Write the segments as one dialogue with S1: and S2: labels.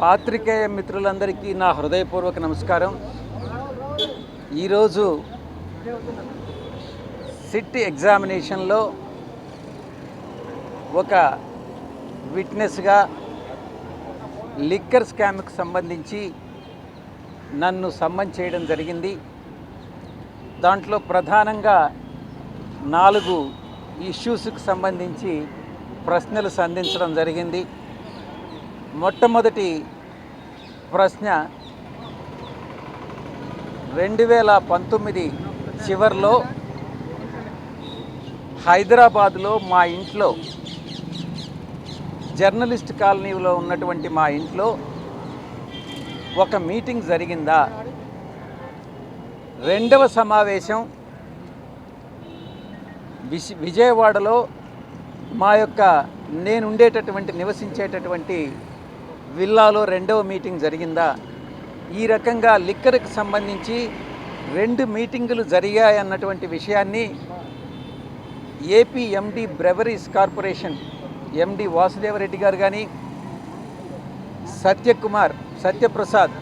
S1: పాత్రికేయ మిత్రులందరికీ నా హృదయపూర్వక నమస్కారం. ఈరోజు సిట్ ఎగ్జామినేషన్లో ఒక విట్నెస్గా లిక్కర్ స్కామ్కి సంబంధించి నన్ను సమ్మన్ చేయడం జరిగింది. దాంట్లో ప్రధానంగా నాలుగు ఇష్యూస్కి సంబంధించి ప్రశ్నలు సంధించడం జరిగింది. మొట్టమొదటి ప్రశ్న రెండు వేల పంతొమ్మిది చివరిలో హైదరాబాద్లో మా ఇంట్లో జర్నలిస్ట్ కాలనీలో ఉన్నటువంటి మా ఇంట్లో ఒక మీటింగ్ జరిగిందా? రెండవ సమావేశం విశ్ విజయవాడలో మా యొక్క నేను ఉండేటటువంటి నివసించేటటువంటి విల్లాలో రెండవ మీటింగ్ జరిగిందా? ఈ రకంగా లిక్కర్కి సంబంధించి రెండు మీటింగులు జరిగాయన్నటువంటి విషయాన్ని AP MD breweries corporation MD Vasudeva Reddy గారు కానీ సత్యకుమార్ సత్యప్రసాద్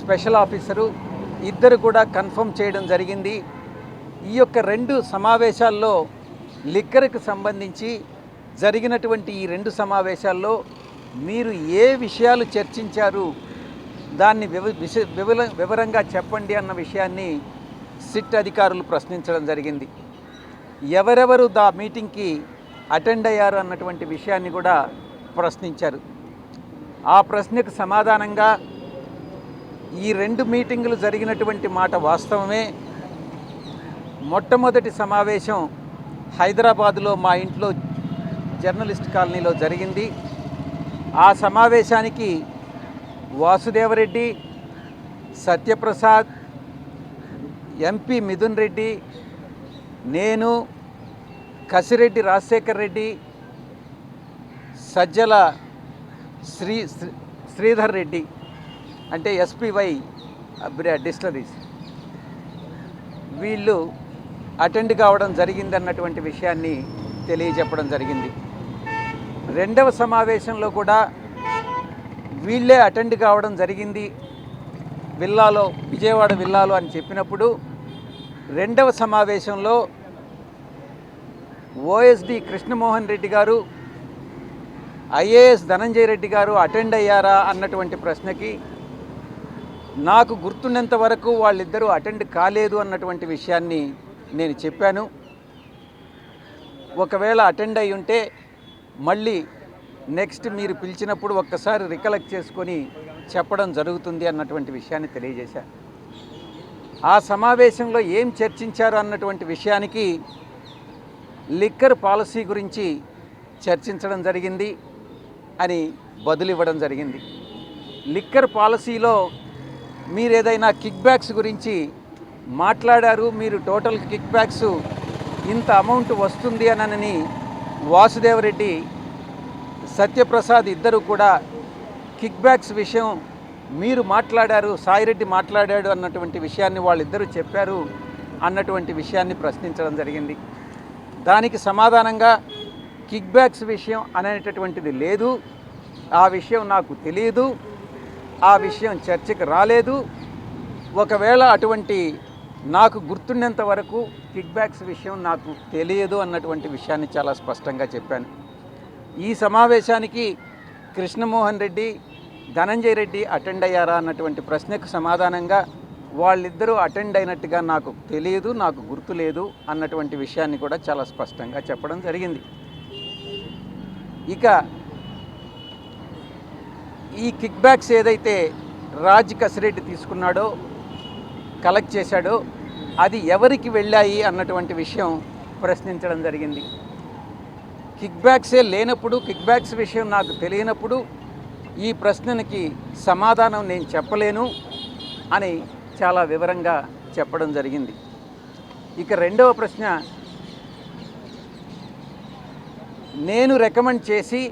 S1: స్పెషల్ ఆఫీసరు ఇద్దరు కూడా కన్ఫర్మ్ చేయడం జరిగింది. ఈ యొక్క రెండు సమావేశాల్లో లిక్కర్కి సంబంధించి జరిగినటువంటి ఈ రెండు సమావేశాల్లో మీరు ఏ విషయాలు చర్చించారు? దాన్ని వివ వివరంగా చెప్పండి అన్న విషయాన్ని సిట్ అధికారులు ప్రశ్నించడం జరిగింది. ఎవరెవరు దా మీటింగ్కి అటెండ్ అయ్యారు అన్నటువంటి విషయాన్ని కూడా ప్రశ్నించారు. ఆ ప్రశ్నకు సమాధానంగా ఈ రెండు మీటింగులు జరిగినటువంటి మాట వాస్తవమే. మొట్టమొదటి సమావేశం హైదరాబాదులో మా ఇంట్లో జర్నలిస్ట్ కాలనీలో జరిగింది. ఆ సమావేశానికి వాసుదేవరెడ్డి సత్యప్రసాద్ ఎంపీ మిథున్ రెడ్డి నేను కసిరెడ్డి రాజశేఖర్ రెడ్డి సజ్జల శ్రీ శ్రీ- శ్రీధర్ రెడ్డి అంటే ఎస్పీవై డిస్టరీస్ వీళ్ళు అటెండ్ కావడం జరిగింది అన్నటువంటి విషయాన్ని తెలియజెప్పడం జరిగింది. రెండవ సమావేశంలో కూడా వీళ్ళే అటెండ్ కావడం జరిగింది. విల్లాలో విజయవాడ విల్లాలో అని చెప్పినప్పుడు రెండవ సమావేశంలో ఓఎస్డి కృష్ణమోహన్ రెడ్డి గారు ఐఏఎస్ ధనంజయ రెడ్డి గారు అటెండ్ అయ్యారా అన్నటువంటి ప్రశ్నకి నాకు గుర్తున్నంత వరకు వాళ్ళిద్దరూ అటెండ్ కాలేదు అన్నటువంటి విషయాన్ని నేను చెప్పాను. ఒకవేళ అటెండ్ అయి ఉంటే మళ్ళీ నెక్స్ట్ మీరు పిలిచినప్పుడు ఒక్కసారి రికలెక్ట్ చేసుకొని చెప్పడం జరుగుతుంది అన్నటువంటి విషయాన్ని తెలియజేశారు ఆ సమావేశంలో ఏం చర్చించారు అన్నటువంటి విషయానికి లిక్కర్ పాలసీ గురించి చర్చించడం జరిగింది అని బదులివ్వడం జరిగింది. లిక్కర్ పాలసీలో మీరు ఏదైనా కిక్ బ్యాక్స్ గురించి మాట్లాడారు మీరు టోటల్ కిక్ బ్యాక్స్ ఇంత అమౌంట్ వస్తుంది అనని వాసుదేవరెడ్డి సత్యప్రసాద్ ఇద్దరు కూడా కిక్ బ్యాక్స్ విషయం మీరు మాట్లాడారు సాయిరెడ్డి మాట్లాడాడు అన్నటువంటి విషయాన్ని వాళ్ళిద్దరూ చెప్పారు అన్నటువంటి విషయాన్ని ప్రశ్నించడం జరిగింది. దానికి సమాధానంగా కిక్ బ్యాక్స్ విషయం అనేటటువంటిది లేదు. ఆ విషయం నాకు తెలియదు. ఆ విషయం చర్చకు రాలేదు. ఒకవేళ అటువంటి నాకు గుర్తుండేంత వరకు కిక్ బ్యాక్స్ విషయం నాకు తెలియదు అన్నటువంటి విషయాన్ని చాలా స్పష్టంగా చెప్పాను. ఈ సమావేశానికి కృష్ణమోహన్ రెడ్డి ధనంజయ రెడ్డి అటెండ్ అయ్యారా అన్నటువంటి ప్రశ్నకు సమాధానంగా వాళ్ళిద్దరూ అటెండ్ అయినట్టుగా నాకు తెలియదు నాకు గుర్తు లేదు అన్నటువంటి విషయాన్ని కూడా చాలా స్పష్టంగా చెప్పడం జరిగింది. ఇక ఈ కిక్ బ్యాక్స్ ఏదైతే రాజ్ కసిరెడ్డి తీసుకున్నాడో కలెక్ట్ చేశాడో అది ఎవరికి వెళ్ళాయి అన్నటువంటి విషయం ప్రశ్నించడం జరిగింది. కిక్ బ్యాక్సే లేనప్పుడు కిక్ బ్యాక్స్ విషయం నాకు తెలియనప్పుడు ఈ ప్రశ్నకి సమాధానం నేను చెప్పలేను అని చాలా వివరంగా చెప్పడం జరిగింది. ఇక రెండవ ప్రశ్న నేను రికమెండ్ చేసి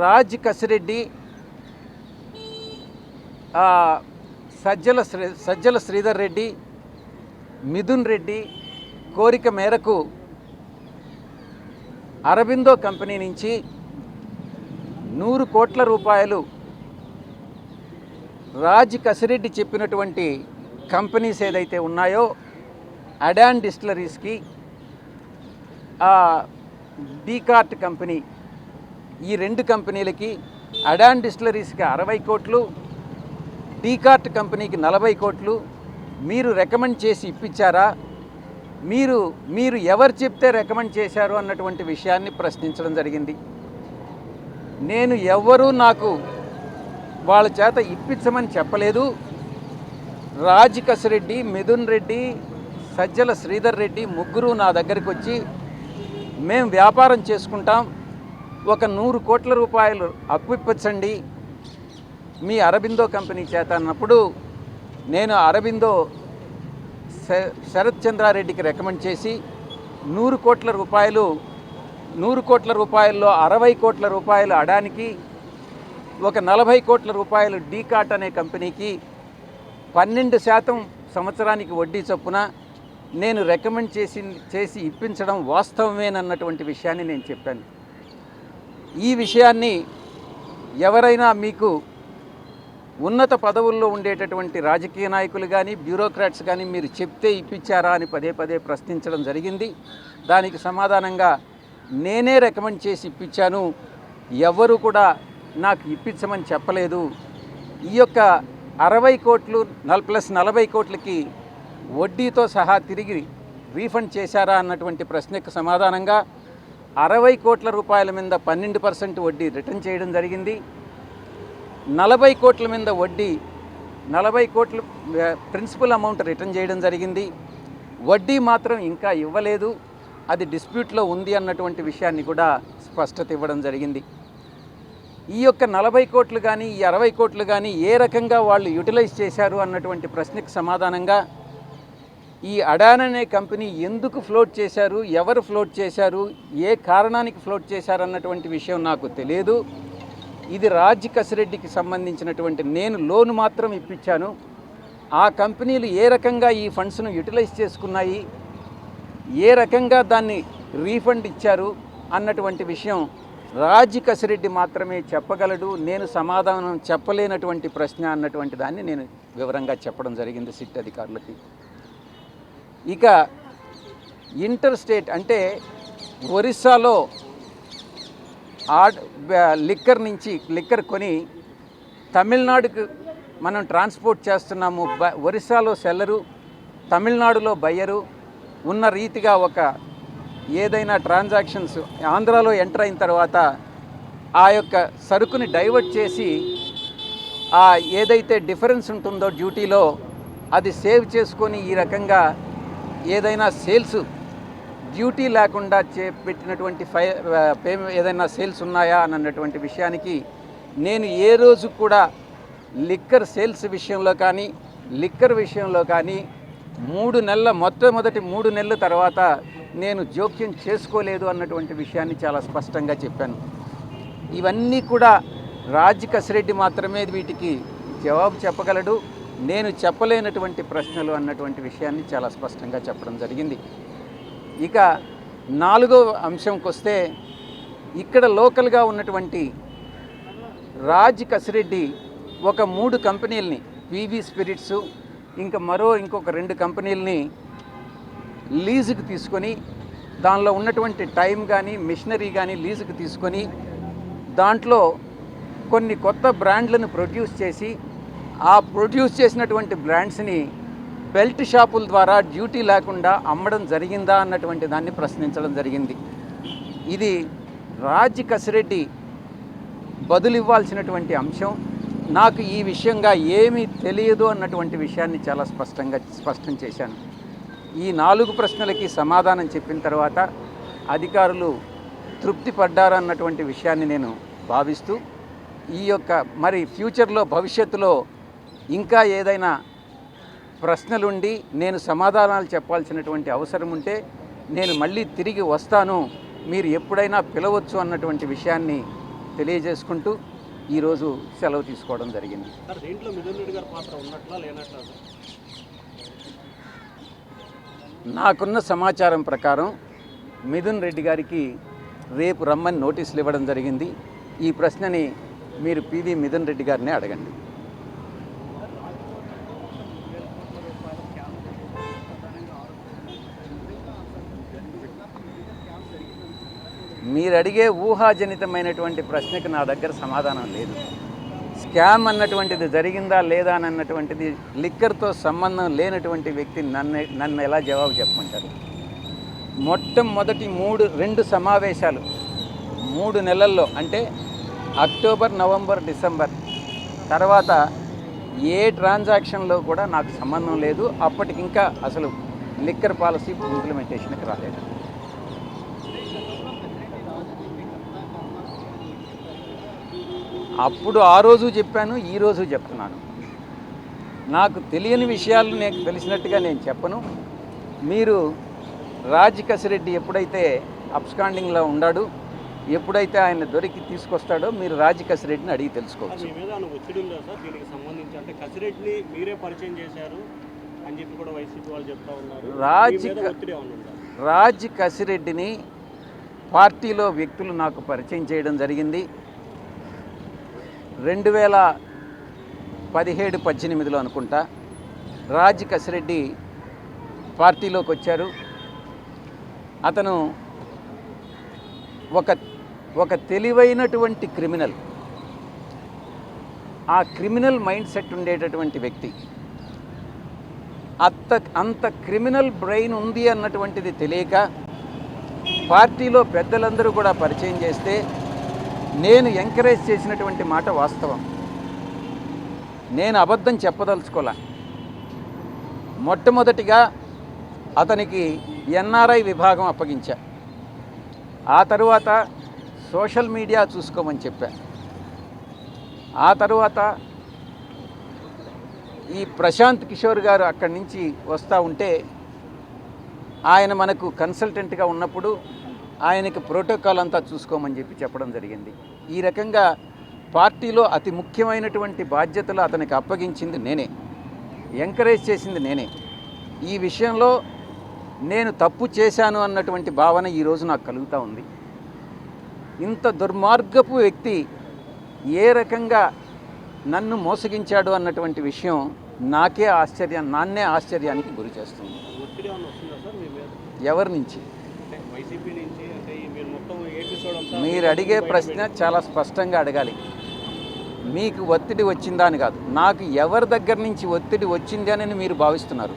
S1: రాజ్ కసిరెడ్డి సజ్జల శ్రీ సజ్జల శ్రీధర్ రెడ్డి మిథున్ రెడ్డి కోరిక మేరకు అరబిందో కంపెనీ నుంచి నూరు కోట్ల రూపాయలు రాజ్ కసిరెడ్డి చెప్పినటువంటి కంపెనీస్ ఏదైతే ఉన్నాయో అడాన్ డిస్టిలరీస్కి డీకార్ట్ కంపెనీ ఈ రెండు కంపెనీలకి అడాన్ డిస్టిలరీస్కి అరవై కోట్లు డీకార్ట్ కంపెనీకి నలభై కోట్లు. మీరు రికమెండ్ చేసి ఇప్పించారా? మీరు మీరు ఎవరు చెప్తే రికమెండ్ చేశారు అన్నటువంటి విషయాన్ని ప్రశ్నించడం జరిగింది. నేను ఎవ్వరూ నాకు వాళ్ళ చేత ఇప్పించమని చెప్పలేదు. రాజ్ మిథున్ రెడ్డి సజ్జల శ్రీధర్ రెడ్డి ముగ్గురు నా దగ్గరికి వచ్చి మేము వ్యాపారం చేసుకుంటాం. ఒక నూరు కోట్ల రూపాయలు అప్పు ఇప్పించండి. మీ అరబిందో కంపెనీ చేత అన్నప్పుడు నేను అరబిందో శ- శరత్ చంద్రారెడ్డికి రికమెండ్ చేసి నూరు కోట్ల రూపాయలు నూరు కోట్ల రూపాయల్లో అరవై కోట్ల రూపాయలు అడానికి ఒక నలభై కోట్ల రూపాయలు డీకాట్ అనే కంపెనీకి పన్నెండు శాతం సంవత్సరానికి వడ్డీ చొప్పున నేను రికమెండ్ చేసి చేసి ఇప్పించడం వాస్తవమేనన్నటువంటి విషయాన్ని నేను చెప్పాను. ఈ విషయాన్ని ఎవరైనా మీకు ఉన్నత పదవుల్లో ఉండేటటువంటి రాజకీయ నాయకులు కానీ బ్యూరోక్రాట్స్ కానీ మీరు చెప్తే ఇప్పించారా అని పదే పదే ప్రశ్నించడం జరిగింది. దానికి సమాధానంగా నేనే రికమెండ్ చేసి ఇప్పించాను. ఎవరు కూడా నాకు ఇప్పించమని చెప్పలేదు. ఈ యొక్క అరవై కోట్లు నల్ ప్లస్ నలభై కోట్లకి వడ్డీతో సహా తిరిగి రీఫండ్ చేశారా అన్నటువంటి ప్రశ్నకు సమాధానంగా అరవై కోట్ల రూపాయల మీద పన్నెండు పర్సెంట్ వడ్డీ రిటర్న్ చేయడం జరిగింది. నలభై కోట్ల మీద వడ్డీ నలభై కోట్ల ప్రిన్సిపల్ అమౌంట్ రిటర్న్ చేయడం జరిగింది. వడ్డీ మాత్రం ఇంకా ఇవ్వలేదు. అది డిస్ప్యూట్లో ఉంది అన్నటువంటి విషయాన్ని కూడా స్పష్టత ఇవ్వడం జరిగింది. ఈ యొక్క నలభై కోట్లు కానీ ఈ అరవై కోట్లు కానీ ఏ రకంగా వాళ్ళు యూటిలైజ్ చేశారు అన్నటువంటి ప్రశ్నకు సమాధానంగా ఈ అడాన్ అనే కంపెనీ ఎందుకు ఫ్లోట్ చేశారు ఎవరు ఫ్లోట్ చేశారు ఏ కారణానికి ఫ్లోట్ చేశారు అన్నటువంటి విషయం నాకు తెలియదు. ఇది రాజ్ కసిరెడ్డికి సంబంధించినటువంటి నేను లోన్ మాత్రం ఇప్పించాను. ఆ కంపెనీలు ఏ రకంగా ఈ ఫండ్స్ను యూటిలైజ్ చేసుకున్నాయి ఏ రకంగా దాన్ని రీఫండ్ ఇచ్చారు అన్నటువంటి విషయం రాజ్ కసిరెడ్డి మాత్రమే చెప్పగలడు. నేను సమాధానం చెప్పలేనటువంటి ప్రశ్న అన్నటువంటి దాన్ని నేను వివరంగా చెప్పడం జరిగింది సిట్ అధికారులకి. ఇక ఇంటర్ స్టేట్ అంటే ఒరిస్సాలో ఆడ్ లిక్కర్ నుంచి లిక్కర్ కొని తమిళనాడుకు మనం ట్రాన్స్పోర్ట్ చేస్తున్నాము. బ- ఒరిస్సాలో సెల్లరు తమిళనాడులో బయ్యరు ఉన్న రీతిగా ఒక ఏదైనా ట్రాన్సాక్షన్స్ ఆంధ్రాలో ఎంటర్ అయిన తర్వాత ఆ యొక్క సరుకుని డైవర్ట్ చేసి ఆ ఏదైతే డిఫరెన్స్ ఉంటుందో డ్యూటీలో అది సేవ్ చేసుకొని ఈ రకంగా ఏదైనా సేల్స్ డ్యూటీ లేకుండా చే పెట్టినటువంటి ఫై పే ఏదైనా సేల్స్ ఉన్నాయా అన్నటువంటి విషయానికి నేను ఏ రోజు కూడా లిక్కర్ సేల్స్ విషయంలో కానీ లిక్కర్ విషయంలో కానీ మూడు నెలల మొట్టమొదటి మూడు నెలల తర్వాత నేను జోక్యం చేసుకోలేదు అన్నటువంటి విషయాన్ని చాలా స్పష్టంగా చెప్పాను. ఇవన్నీ కూడా రాజ్ కసిరెడ్డి మాత్రమే వీటికి జవాబు చెప్పగలడు. నేను చెప్పలేనటువంటి ప్రశ్నలు అన్నటువంటి విషయాన్ని చాలా స్పష్టంగా చెప్పడం జరిగింది. ఇక నాలుగో అంశంకి వస్తే ఇక్కడ లోకల్గా ఉన్నటువంటి రాజ్ కసిరెడ్డి ఒక మూడు కంపెనీలని పీవీ స్పిరిట్స్ ఇంకా మరో ఇంకొక రెండు కంపెనీలని లీజుకు తీసుకొని దానిలో ఉన్నటువంటి టైం కానీ మిషనరీ కానీ లీజుకు తీసుకొని దాంట్లో కొన్ని కొత్త బ్రాండ్లను ప్రొడ్యూస్ చేసి ఆ ప్రొడ్యూస్ చేసినటువంటి బ్రాండ్స్ని బెల్ట్ షాపుల ద్వారా డ్యూటీ లేకుండా అమ్మడం జరిగిందా అన్నటువంటి దాన్ని ప్రశ్నించడం జరిగింది. ఇది రాజ్ కసిరెడ్డి బదులు ఇవ్వాల్సినటువంటి అంశం. నాకు ఈ విషయంగా ఏమీ తెలియదు అన్నటువంటి విషయాన్ని చాలా స్పష్టంగా స్పష్టం చేశాను. ఈ నాలుగు ప్రశ్నలకి సమాధానం చెప్పిన తర్వాత అధికారులు తృప్తి పడ్డారు అన్నటువంటి విషయాన్ని నేను భావిస్తూ ఈ యొక్క మరి ఫ్యూచర్లో భవిష్యత్తులో ఇంకా ఏదైనా ప్రశ్నలుండి నేను సమాధానాలు చెప్పాల్సినటువంటి అవసరం ఉంటే నేను మళ్ళీ తిరిగి వస్తాను మీరు ఎప్పుడైనా పిలవచ్చు అన్నటువంటి విషయాన్ని తెలియజేసుకుంటూ ఈరోజు సెలవు తీసుకోవడం జరిగింది. నాకున్న సమాచారం ప్రకారం మిథున్ రెడ్డి గారికి రేపు రమ్మని నోటీసులు ఇవ్వడం జరిగింది. ఈ ప్రశ్నని మీరు పివి మిథున్ రెడ్డి గారిని అడగండి. మీరు అడిగే ఊహాజనితమైనటువంటి ప్రశ్నకి నా దగ్గర సమాధానం లేదు. స్కామ్ అన్నటువంటిది జరిగిందా లేదా అని అన్నటువంటిది లిక్కర్తో సంబంధం లేనటువంటి వ్యక్తి నన్ను నన్ను ఎలా జవాబు చెప్పమంటారు? మొట్టమొదటి మూడు రెండు సమావేశాలు మూడు నెలల్లో అంటే అక్టోబర్ నవంబర్ డిసెంబర్ తర్వాత ఏ ట్రాన్సాక్షన్లో కూడా నాకు సంబంధం లేదు. అప్పటికింకా అసలు లిక్కర్ పాలసీ ఇంప్లిమెంటేషన్కి రాలేదు. అప్పుడు ఆ రోజు చెప్పాను ఈ రోజు చెప్తున్నాను. నాకు తెలియని విషయాలు నాకు తెలిసినట్టుగా నేను చెప్పను. మీరు రాజ్ కసిరెడ్డి ఎప్పుడైతే అబ్స్కాండింగ్లో ఉన్నాడు ఎప్పుడైతే ఆయన దొరికి తీసుకొస్తాడో మీరు రాజ్ కసిరెడ్డిని అడిగి తెలుసుకోవచ్చు. రాజ్ రాజ్ కసిరెడ్డిని పార్టీలో వ్యక్తులు నాకు పరిచయం చేయడం జరిగింది. రెండు వేల పదిహేడు పద్దెనిమిదిలో అనుకుంటా రాజ్ కసిరెడ్డి పార్టీలోకి వచ్చారు. అతను ఒక ఒక తెలివైనటువంటి క్రిమినల్. ఆ క్రిమినల్ మైండ్ సెట్ ఉండేటటువంటి వ్యక్తి. అంత అంత క్రిమినల్ బ్రెయిన్ ఉంది అన్నటువంటిది తెలియక పార్టీలో పెద్దలందరూ కూడా పరిచయం చేస్తే నేను ఎంకరేజ్ చేసినటువంటి మాట వాస్తవం. నేను అబద్ధం చెప్పదలుచుకోలే. మొట్టమొదటిగా అతనికి ఎన్ఆర్ఐ విభాగం అప్పగించా. ఆ తరువాత సోషల్ మీడియా చూసుకోమని చెప్పా. ఆ తరువాత ఈ ప్రశాంత్ కిషోర్ గారు అక్కడి నుంచి వస్తూ ఉంటే ఆయన మనకు కన్సల్టెంట్గా ఉన్నప్పుడు ఆయనకి ప్రోటోకాల్ అంతా చూసుకోమని చెప్పి చెప్పడం జరిగింది. ఈ రకంగా పార్టీలో అతి ముఖ్యమైనటువంటి బాధ్యతలు అతనికి అప్పగించింది నేనే. ఎంకరేజ్ చేసింది నేనే. ఈ విషయంలో నేను తప్పు చేశాను అన్నటువంటి భావన ఈరోజు నాకు కలుగుతూ ఉంది. ఇంత దుర్మార్గపు వ్యక్తి ఏ రకంగా నన్ను మోసగించాడు అన్నటువంటి విషయం నాకే ఆశ్చర్యం నాన్నే ఆశ్చర్యానికి గురి చేస్తుంది. ఎవరి నుంచి?
S2: మీరు
S1: అడిగే ప్రశ్న చాలా స్పష్టంగా అడగాలి. మీకు ఒత్తిడి వచ్చిందా అని కాదు. నాకు ఎవరి దగ్గర నుంచి ఒత్తిడి వచ్చింది అని మీరు భావిస్తున్నారు.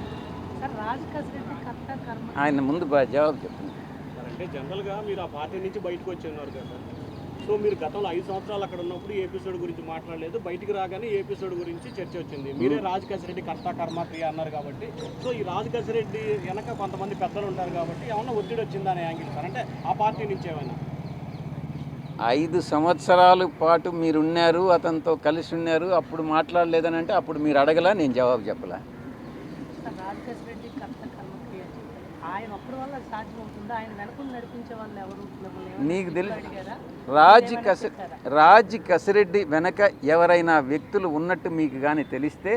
S1: ఆయన ముందు బా- జవాబు చెప్పండి.
S2: సార్ అంటే జనరల్గా మీరు ఆ పార్టీ నుంచి బయటకు వచ్చి ఉన్నారు కదా సార్. సో మీరు గతంలో ఐదు సంవత్సరాలు అక్కడ ఉన్నప్పుడు ఈ ఎపిసోడ్ గురించి మాట్లాడలేదు. బయటికి రాగానే ఈ ఎపిసోడ్ గురించి చర్చ వచ్చింది. మీరే రాజ్ కసిరెడ్డి కర్త కర్మ క్రియ అన్నారు కాబట్టి. సో ఈ రాజ్ కసిరెడ్డి వెనక కొంతమంది పెద్దలు ఉంటారు కాబట్టి ఏమన్నా ఒత్తిడి వచ్చిందా అనే యాంగిల్ సార్? అంటే ఆ పార్టీ నుంచి ఏమైనా?
S1: ఐదు సంవత్సరాల పాటు మీరు ఉన్నారు అతనితో కలిసి ఉన్నారు అప్పుడు మాట్లాడలేదని అంటే అప్పుడు మీరు అడగలా నేను జవాబు చెప్పలా
S3: సార్ రాజ్ కసిరెడ్డి కర్త కర్మ క్రియ ఆయన ఒక్కడి వల్ల సాధ్యం అవుతుందా ఆయన వెనకుండా నడిపించే వాళ్ళు ఎవరు? మిమ్మల్ని ఎవరు
S1: నీకు తెలుసు. రాజ్ కసి? రాజ్ కసిరెడ్డి వెనక ఎవరైనా వ్యక్తులు ఉన్నట్టు మీకు కానీ తెలిస్తే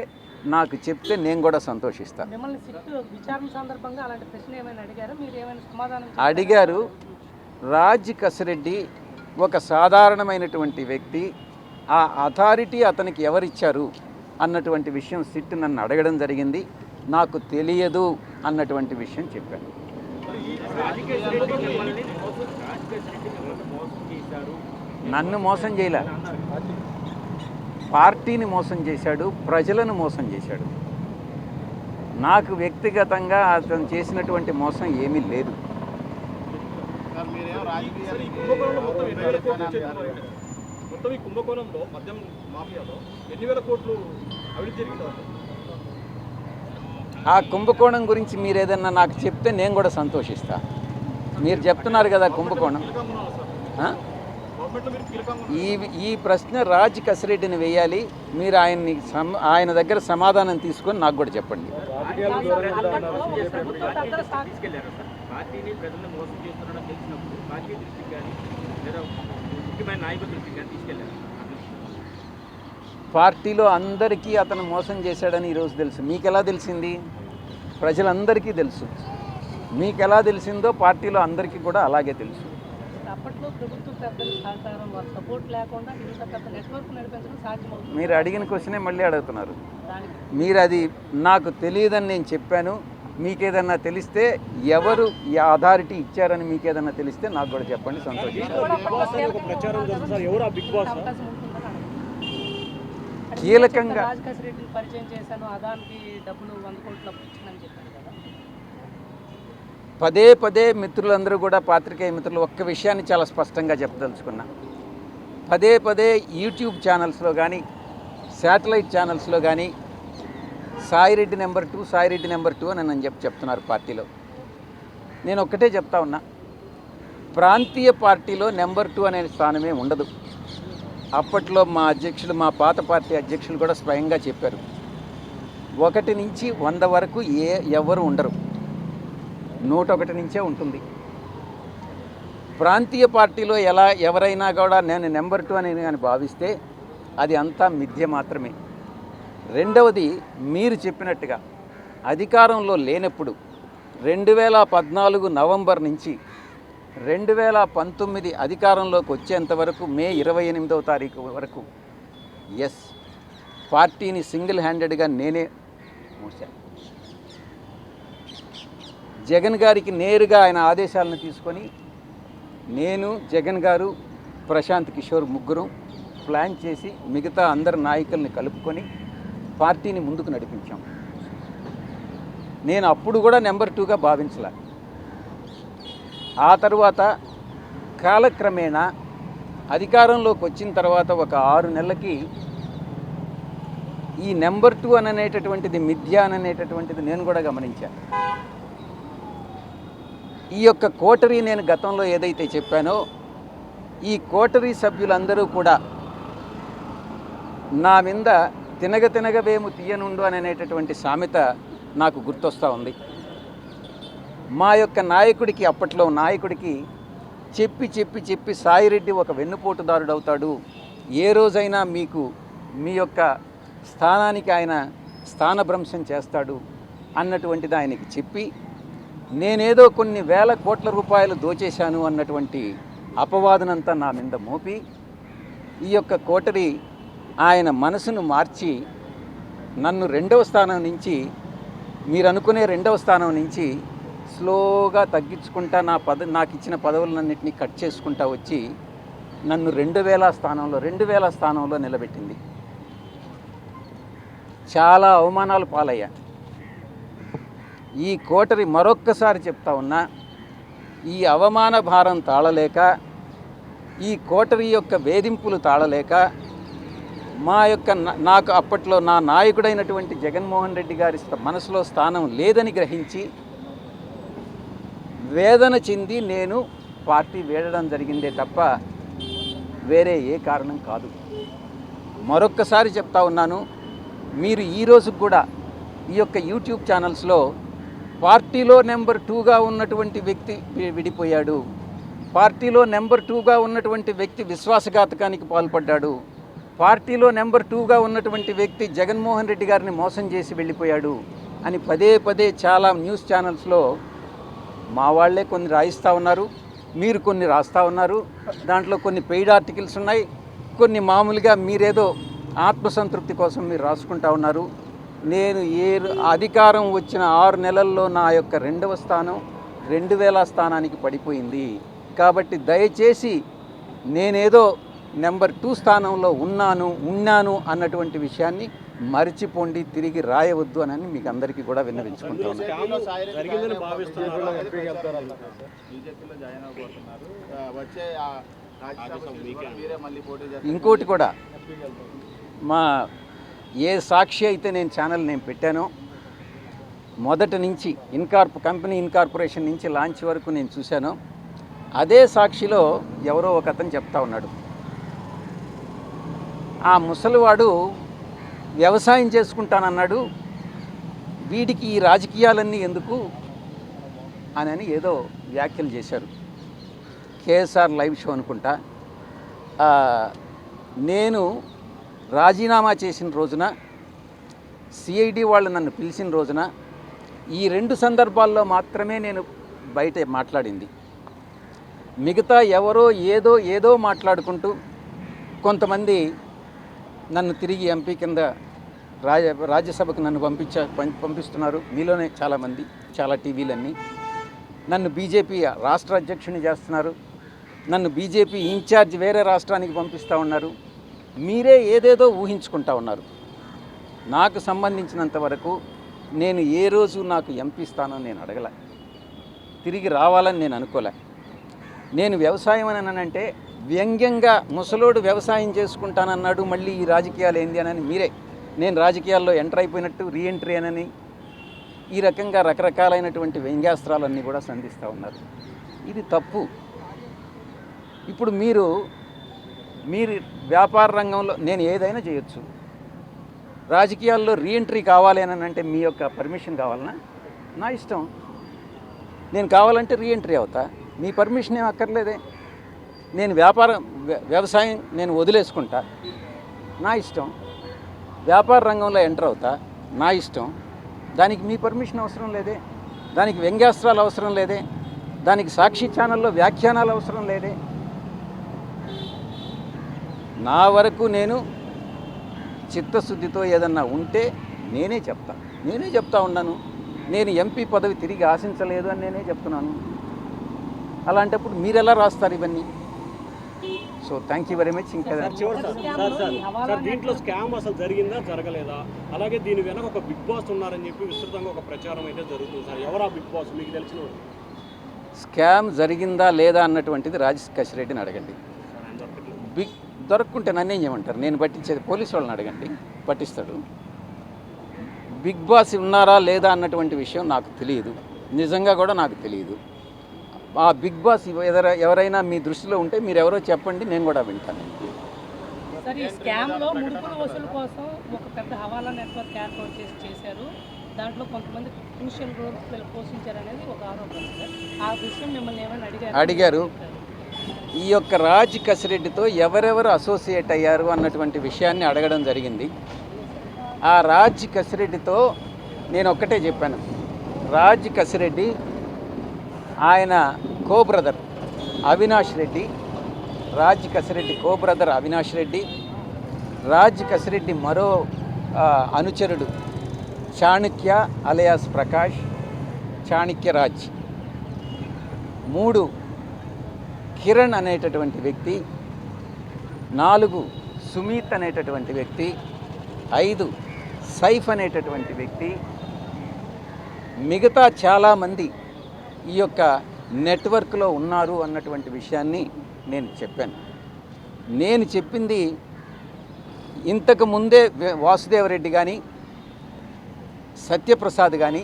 S1: నాకు చెప్తే నేను కూడా సంతోషిస్తాను
S3: మిమ్మల్ని సిట్టు విచారణ సందర్భంగా అలాంటి ప్రశ్న ఏమైనా అడిగారా? మీరు ఏమైనా సమాధానం
S1: అడిగారు. రాజ్ కసిరెడ్డి ఒక సాధారణమైనటువంటి వ్యక్తి. ఆ అథారిటీ అతనికి ఎవరిచ్చారు? అన్నటువంటి విషయం సిట్ నన్ను అడగడం జరిగింది. నాకు తెలియదు అన్నటువంటి విషయం చెప్పాను. నన్ను మోసం చేయలే. పార్టీని మోసం చేశాడు ప్రజలను మోసం చేశాడు. నాకు వ్యక్తిగతంగా అతను చేసినటువంటి మోసం ఏమీ లేదు.
S2: కుంభకోణంలో మొత్తం ఈ కుంభకోణంలో మద్యం మాఫియాలో ఎన్ని వేల కోట్లు అవినీతి జరిగింది?
S1: ఆ కుంభకోణం గురించి మీరు ఏదన్నా నాకు చెప్తే నేను కూడా సంతోషిస్తా. మీరు చెప్తున్నారు కదా కుంభకోణం. ఈ ఈ ప్రశ్న రాజ్ కసిరెడ్డిని వేయాలి. మీరు ఆయన్ని ఆయన దగ్గర సమాధానం తీసుకొని నాకు కూడా చెప్పండి.
S4: ప్రజలను మోసం తెలిసినప్పుడు పార్టీ దృష్టికి కానీ లేదా ముఖ్యమైన నాయకుల దృష్టికి కానీ తీసుకెళ్ళారు
S1: పార్టీలో అందరికీ అతను మోసం చేశాడని ఈరోజు తెలుసు. మీకు ఎలా తెలిసింది? ప్రజలందరికీ తెలుసు. మీకు ఎలా తెలిసిందో పార్టీలో అందరికీ కూడా అలాగే తెలుసు. మీరు అడిగిన క్వశ్చనే మళ్ళీ అడుగుతున్నారు. మీరు అది నాకు తెలియదని నేను చెప్పాను. మీకేదన్నా తెలిస్తే ఎవరు ఈ అథారిటీ ఇచ్చారని మీకేదన్నా తెలిస్తే నాకు కూడా చెప్పండి. సంతోషిస్తాను
S3: కదా.
S1: పదే పదే మిత్రులందరూ కూడా పాత్రికేయ మిత్రులు ఒక్క విషయాన్ని చాలా స్పష్టంగా చెప్పదలుచుకున్నా. పదే పదే యూట్యూబ్ ఛానల్స్లో కానీ శాటిలైట్ ఛానల్స్లో కానీ Sai Reddy number two Sai Reddy number two అని నేను చెప్పి చెప్తున్నారు పార్టీలో. నేను ఒక్కటే చెప్తా ఉన్నా ప్రాంతీయ పార్టీలో నెంబర్ టూ అనే స్థానమే ఉండదు. అప్పట్లో మా అధ్యక్షులు మా పాత పార్టీ అధ్యక్షులు కూడా స్వయంగా చెప్పారు. ఒకటి నుంచి వంద వరకు ఏ ఎవరు ఉండరు. నూట ఒకటి నుంచే ఉంటుంది. ప్రాంతీయ పార్టీలో ఎలా ఎవరైనా కూడా నేను నెంబర్ టూ అని కానీ భావిస్తే అది అంతా మిథ్య మాత్రమే. రెండవది మీరు చెప్పినట్టుగా అధికారంలో లేనప్పుడు రెండు వేల పద్నాలుగు నవంబర్ నుంచి రెండు వేల పంతొమ్మిది అధికారంలోకి వచ్చేంత వరకు మే ఇరవై ఎనిమిదవ తారీఖు వరకు ఎస్ పార్టీని సింగిల్ హ్యాండెడ్గా నేనే మూసాను. జగన్ గారికి నేరుగా ఆయన ఆదేశాలను తీసుకొని నేను జగన్ గారు ప్రశాంత్ కిషోర్ ముగ్గురు ప్లాన్ చేసి మిగతా అందరు నాయకుల్ని కలుపుకొని పార్టీని ముందుకు నడిపించాం. నేను అప్పుడు కూడా నెంబర్ టూగా భావించలే. ఆ తర్వాత కాలక్రమేణా అధికారంలోకి వచ్చిన తర్వాత ఒక ఆరు నెలలకి ఈ నెంబర్ టూ అనేటటువంటిది మిథ్య అని అనేటటువంటిది నేను కూడా గమనించాను. ఈ యొక్క కోటరీ నేను గతంలో ఏదైతే చెప్పానో ఈ కోటరీ సభ్యులందరూ కూడా నా మీద తినగ తినగవేము తీయనుండు అని అనేటటువంటి సామెత నాకు గుర్తొస్తూ ఉంది. మా యొక్క నాయకుడికి అప్పట్లో నాయకుడికి చెప్పి చెప్పి చెప్పి సాయిరెడ్డి ఒక వెన్నుపోటుదారుడు అవుతాడు. ఏ రోజైనా మీకు మీ యొక్క స్థానానికి ఆయన స్థానభ్రంశం చేస్తాడు అన్నటువంటిది ఆయనకి చెప్పి నేనేదో కొన్ని వేల కోట్ల రూపాయలు దోచేశాను అన్నటువంటి అపవాదనంతా నా మీద మోపి ఈ యొక్క కోటరి ఆయన మనసును మార్చి నన్ను రెండవ స్థానం నుంచి మీరు అనుకునే రెండవ స్థానం నుంచి స్లోగా తగ్గించుకుంటా నా పద నాకు ఇచ్చిన పదవులన్నింటినీ కట్ చేసుకుంటా వచ్చి నన్ను రెండు వేల స్థానంలో రెండు వేల స్థానంలో నిలబెట్టింది. చాలా అవమానాలు పాలయ్యా. ఈ కోటరి మరొక్కసారి చెప్తా ఉన్నా ఈ అవమాన భారం తాళలేక ఈ కోటరి యొక్క వేధింపులు తాళలేక మా యొక్క నాకు అప్పట్లో నా నాయకుడైనటువంటి జగన్మోహన్ రెడ్డి గారి మనసులో స్థానం లేదని గ్రహించి వేదన చెంది నేను పార్టీ వేడడం జరిగిందే తప్ప వేరే ఏ కారణం కాదు. మరొక్కసారి చెప్తా ఉన్నాను మీరు ఈ కూడా ఈ యొక్క యూట్యూబ్ ఛానల్స్లో పార్టీలో నెంబర్ టూగా ఉన్నటువంటి వ్యక్తి విడిపోయాడు. పార్టీలో నెంబర్ టూగా ఉన్నటువంటి వ్యక్తి విశ్వాసఘాతకానికి పాల్పడ్డాడు. పార్టీలో నెంబర్ టూగా ఉన్నటువంటి వ్యక్తి జగన్మోహన్ రెడ్డి గారిని మోసం చేసి వెళ్ళిపోయాడు అని పదే పదే చాలా న్యూస్ ఛానల్స్లో మా వాళ్ళే కొన్ని రాయిస్తూ ఉన్నారు మీరు కొన్ని రాస్తూ ఉన్నారు. దాంట్లో కొన్ని పెయిడ్ ఆర్టికల్స్ ఉన్నాయి. కొన్ని మామూలుగా మీరేదో ఆత్మసంతృప్తి కోసం మీరు రాసుకుంటా ఉన్నారు. నేను ఏ అధికారం వచ్చిన ఆరు నెలల్లో నా యొక్క రెండవ స్థానం రెండు వేల స్థానానికి పడిపోయింది. కాబట్టి దయచేసి నేనేదో నెంబర్ టూ స్థానంలో ఉన్నాను ఉన్నాను అన్నటువంటి విషయాన్ని మరిచిపోండి తిరిగి రాయవద్దు అని మీకు అందరికీ కూడా విన్నవించుకుంటా ఉన్నాను
S2: స్కామ్ జరిగిందని భావిస్తున్నారు.
S5: బీజేపీలో జాయిన్ అవబోతున్నారు ఆ, వచ్చే ఆ రాజ్యసభ సీట్ కూడా మీరే మళ్ళీ పోటీ చేస్తారు.
S1: ఇంకోటి కూడా మా ఏ సాక్షి అయితే నేను ఛానల్ నేను పెట్టానో మొదటి నుంచి ఇన్కార్ప్ కంపెనీ ఇన్కార్పొరేషన్ నుంచి లాంచ్ వరకు నేను చూశాను అదే సాక్షిలో ఎవరో ఒక అతను చెప్తా ఉన్నాడు. ఆ ముసలివాడు వ్యవసాయం చేసుకుంటానన్నాడు. వీడికి ఈ రాజకీయాలన్నీ ఎందుకు? అని అని ఏదో వ్యాఖ్యలు చేశారు. కేఎస్ఆర్ లైవ్ షో అనుకుంటా. నేను రాజీనామా చేసిన రోజున సిఐడి వాళ్ళు నన్ను పిలిచిన రోజున ఈ రెండు సందర్భాల్లో మాత్రమే నేను బయట మాట్లాడింది. మిగతా ఎవరో ఏదో ఏదో మాట్లాడుకుంటూ కొంతమంది నన్ను తిరిగి ఎంపీ కింద రాజ రాజ్యసభకు నన్ను పంపించ పం- పంపిస్తున్నారు. మీలోనే చాలామంది చాలా టీవీలన్నీ. నన్ను బీజేపీ రాష్ట్ర అధ్యక్షుని చేస్తున్నారు. నన్ను బీజేపీ ఇన్ఛార్జ్ వేరే రాష్ట్రానికి పంపిస్తూ ఉన్నారు. మీరే ఏదేదో ఊహించుకుంటా ఉన్నారు. నాకు సంబంధించినంత వరకు నేను ఏ రోజు నాకు ఎంపీ స్థానం నేను అడగలే. తిరిగి రావాలని నేను అనుకోలే. నేను వ్యవసాయం అని అంటే వ్యంగ్యంగా ముసలోడు వ్యవసాయం చేసుకుంటానన్నాడు మళ్ళీ ఈ రాజకీయాలు ఏంది అని మీరే. నేను రాజకీయాల్లో ఎంటర్ అయిపోయినట్టు రీఎంట్రీ అనని ఈ రకంగా రకరకాలైనటువంటి వ్యంగ్యాస్త్రాలన్నీ కూడా సంధిస్తూ ఉన్నారు. ఇది తప్పు. ఇప్పుడు మీరు మీరు వ్యాపార రంగంలో నేను ఏదైనా చేయొచ్చు. రాజకీయాల్లో రీఎంట్రీ కావాలి అని అంటే మీ యొక్క పర్మిషన్ కావాలనా? నా ఇష్టం. నేను కావాలంటే రీఎంట్రీ అవుతా. మీ పర్మిషన్ ఏం అక్కర్లేదే. నేను వ్యాపారం వ్యవసాయం నేను వదిలేసుకుంటా. నా ఇష్టం. వ్యాపార రంగంలో ఎంటర్ అవుతా. నా ఇష్టం. దానికి మీ పర్మిషన్ అవసరం లేదే. దానికి వ్యంగ్యాస్త్రాలు అవసరం లేదే. దానికి సాక్షి ఛానల్లో వ్యాఖ్యానాలు అవసరం లేదే. నా వరకు నేను చిత్తశుద్ధితో ఏదన్నా ఉంటే నేనే చెప్తా. నేనే చెప్తా ఉన్నాను. నేను ఎంపీ పదవి తిరిగి ఆశించలేదు అని నేనే చెప్తున్నాను. అలాంటప్పుడు మీరు ఎలా రాస్తారు ఇవన్నీ? So thank you very much ఇంకా
S2: సార్ చివరి సార్ సార్ సార్ సార్ దీంట్లో స్కామ్ అసలు జరిగిందా జరగలేదా? అలాగే దీని వెనక ఒక బిగ్ బాస్ ఉన్నారని చెప్పి విస్తృతంగా ఒక ప్రచారం అయితే జరుగుతుంది సార్. ఎవరు ఆ బిగ్ బాస్? మీకు తెలిసిన?
S1: స్కామ్ జరిగిందా లేదా అన్నటువంటిది రాజశేఖర్ రెడ్డిని అడగండి. బిగ్ దొరక్కుంటే నన్నేం చేయమంటారు? నేను పట్టించేది పోలీసు వాళ్ళని అడగండి. పట్టిస్తాడు. బిగ్ బాస్ ఉన్నారా లేదా అన్నటువంటి విషయం నాకు తెలియదు. నిజంగా కూడా నాకు తెలియదు. ఆ బిగ్ బాస్ ఎదర ఎవరైనా మీ దృష్టిలో ఉంటే మీరు ఎవరో చెప్పండి నేను కూడా వింటాను.
S3: సార్ ఈ స్కామ్లో ముడుపుల వసూలు కోసం ఒక పెద్ద హవాలా నెట్వర్క్ ఏర్పాటు చేసి చేశారు. దాంట్లో కొంతమంది క్రూషియల్ రోల్ పోషించారు అనేది ఒక ఆరోపణ సార్. ఆ విషయం మిమ్మల్ని ఏమైనా అడిగారు?
S1: అడిగారు. ఈ యొక్క రాజ్ కసిరెడ్డితో ఎవరెవరు అసోసియేట్ అయ్యారు అన్నటువంటి విషయాన్ని అడగడం జరిగింది. ఆ రాజ్ కసిరెడ్డితో నేను ఒక్కటే చెప్పాను. రాజ్ కసిరెడ్డి ఆయన co brother Avinash Reddy Raj Kasireddy co brother Avinash Reddy Raj Kasireddy మరో అనుచరుడు చాణక్య అలయాస్ ప్రకాష్ చాణక్య రాజ్. మూడు కిరణ్ అనేటటువంటి వ్యక్తి నాలుగు సుమీత్ అనేటటువంటి వ్యక్తి ఐదు సైఫ్ అనేటటువంటి వ్యక్తి మిగతా చాలామంది ఈ యొక్క నెట్వర్క్లో ఉన్నారు అన్నటువంటి విషయాన్ని నేను చెప్పాను. నేను చెప్పింది ఇంతకు ముందే వాసుదేవరెడ్డి కానీ సత్యప్రసాద్ కానీ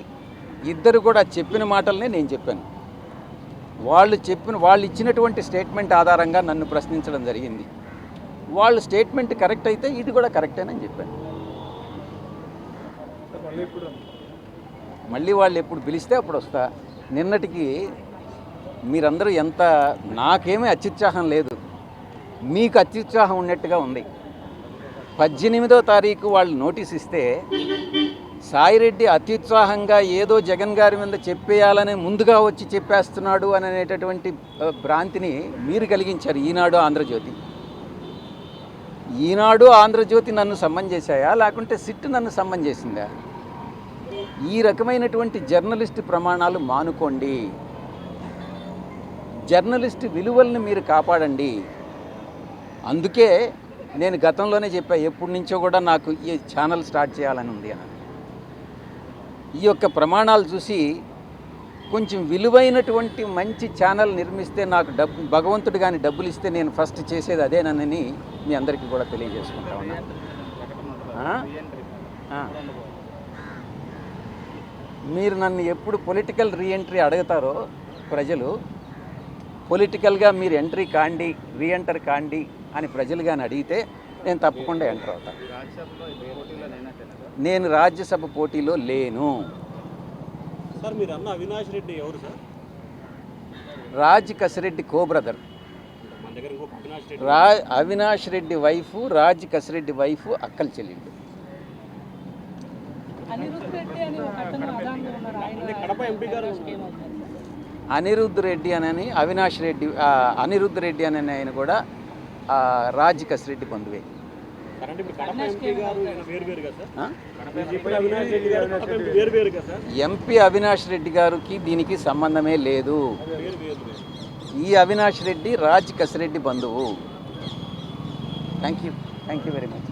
S1: ఇద్దరు కూడా చెప్పిన మాటలనే నేను చెప్పాను. వాళ్ళు చెప్పిన వాళ్ళు ఇచ్చినటువంటి స్టేట్మెంట్ ఆధారంగా నన్ను ప్రశ్నించడం జరిగింది. వాళ్ళ స్టేట్మెంట్ కరెక్ట్ అయితే ఇది కూడా కరెక్టేనని చెప్పాను. మళ్ళీ వాళ్ళు ఎప్పుడు పిలిస్తే అప్పుడు వస్తా. నిన్నటికి మీరందరూ ఎంత నాకేమీ అత్యుత్సాహం లేదు. మీకు అత్యుత్సాహం ఉన్నట్టుగా ఉంది. పద్దెనిమిదో తారీఖు వాళ్ళు నోటీస్ ఇస్తే సాయిరెడ్డి అత్యుత్సాహంగా ఏదో జగన్ గారి మీద చెప్పేయాలని ముందుగా వచ్చి చెప్పేస్తున్నాడు అని అనేటటువంటి భ్రాంతిని మీరు కలిగించారు ఈనాడు ఆంధ్రజ్యోతి. ఈనాడు ఆంధ్రజ్యోతి నన్ను సమ్మన్ చేశాయా? లేకుంటే సిట్ నన్ను సమ్మన్ చేసిందా? ఈ రకమైనటువంటి జర్నలిస్ట్ ప్రమాణాలు మానుకోండి. జర్నలిస్ట్ విలువల్ని మీరు కాపాడండి. అందుకే నేను గతంలోనే చెప్పా ఎప్పటి నుంచో కూడా నాకు ఈ ఛానల్ స్టార్ట్ చేయాలని ఉంది అని. ఈ యొక్క ప్రమాణాలు చూసి కొంచెం విలువైనటువంటి మంచి ఛానల్ నిర్మిస్తే నాకు డబ్బు భగవంతుడు కానీ డబ్బులు ఇస్తే నేను ఫస్ట్ చేసేది అదేనని మీ అందరికీ కూడా తెలియజేసుకుంటా ఉన్నాను. మీరు నన్ను ఎప్పుడు పొలిటికల్ రీఎంట్రీ అడుగుతారో ప్రజలు పొలిటికల్గా మీరు ఎంట్రీ కాండి రీఎంటర్ కాండి అని ప్రజలు కానీ అడిగితే నేను తప్పకుండా ఎంటర్ అవుతాను నేను రాజ్యసభ పోటీలో లేను.
S2: సార్ మీరు అన్న అవినాష్ రెడ్డి ఎవరు sir?
S1: Raj Kasireddy co brother. రా అవినాష్ రెడ్డి వైఫ్ రాజ్ కసిరెడ్డి వైఫ్ అక్కల చెల్లెళ్ళు
S3: అనిరుద్ధ్ రెడ్డి అని ఒక అతను అదాంలో ఉన్నారు ఆయన
S2: అంటే కడప ఎంపీ గారు
S3: ఏమవుతారు
S1: అనిరుద్ధ్ రెడ్డి అని అవినాష్ రెడ్డి అనిరుద్ధ్ రెడ్డి అని ఆయన కూడా ఆ, రాజ్ కసిరెడ్డి బంధువే.
S2: కరెంట్ ఇప్పుడు కడప ఎంపీ అవినాష్ రెడ్డి
S1: గారికి దీనికి సంబంధమే లేదు. ఈ అవినాష్ రెడ్డి రాజ్ కసిరెడ్డి బంధువు. Thank you thank you very much